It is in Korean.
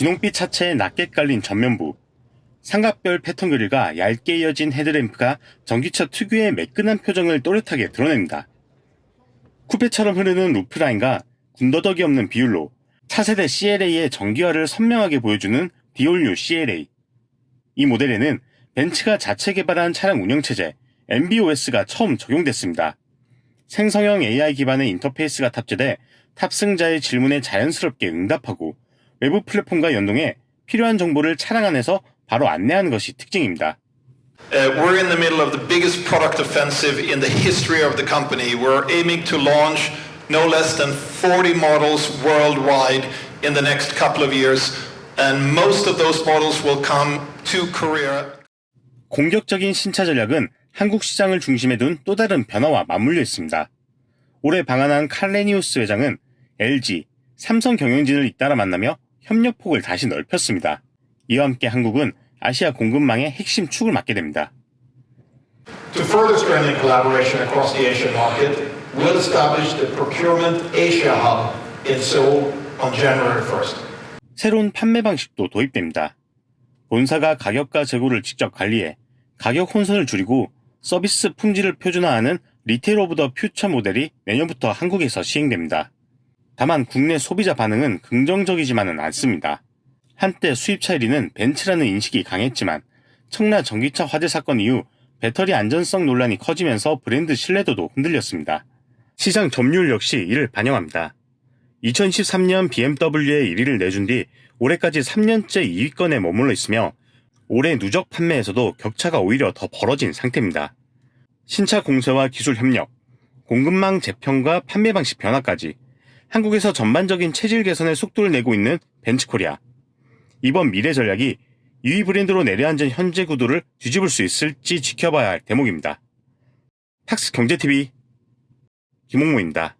진홍빛 차체에 낮게 깔린 전면부, 삼각별 패턴 그릴과 얇게 이어진 헤드램프가 전기차 특유의 매끈한 표정을 또렷하게 드러냅니다. 쿠페처럼 흐르는 루프라인과 군더더기 없는 비율로 차세대 CLA의 정기화를 선명하게 보여주는 디올뉴 CLA. 이 모델에는 벤츠가 자체 개발한 차량 운영체제 MBOS가 처음 적용됐습니다. 생성형 AI 기반의 인터페이스가 탑재돼 탑승자의 질문에 자연스럽게 응답하고 외부 플랫폼과 연동해 필요한 정보를 차량 안에서 바로 안내하는 것이 특징입니다. Uh, we're in the middle of the biggest product offensive in the history of the company. We're aiming to launch no less than 40 models worldwide in the next couple of years, and most of those models will come to Korea. 공격적인 신차 전략은 한국 시장을 중심에 둔 또 다른 변화와 맞물려 있습니다. 올해 방한한 칼레니우스 회장은 LG, 삼성 경영진을 잇따라 만나며 협력폭을 다시 넓혔습니다. 이와 함께 한국은 아시아 공급망의 핵심 축을 맡게 됩니다. To further strengthen collaboration across the Asian market, we'll establish the Procurement Asia Hub in Seoul on January 1st. 새로운 판매 방식도 도입됩니다. 본사가 가격과 재고를 직접 관리해 가격 혼선을 줄이고 서비스 품질을 표준화하는 리테일 오브 더 퓨처 모델이 내년부터 한국에서 시행됩니다. 다만 국내 소비자 반응은 긍정적이지만은 않습니다. 한때 수입차 1위는 벤츠라는 인식이 강했지만 청라 전기차 화재 사건 이후 배터리 안전성 논란이 커지면서 브랜드 신뢰도도 흔들렸습니다. 시장 점유율 역시 이를 반영합니다. 2013년 BMW의 1위를 내준 뒤 올해까지 3년째 2위권에 머물러 있으며 올해 누적 판매에서도 격차가 오히려 더 벌어진 상태입니다. 신차 공세와 기술 협력, 공급망 재편과 판매 방식 변화까지 한국에서 전반적인 체질 개선에 속도를 내고 있는 벤츠코리아. 이번 미래 전략이 2위 브랜드로 내려앉은 현재 구도를 뒤집을 수 있을지 지켜봐야 할 대목입니다. 탁스 경제TV 김홍무입니다.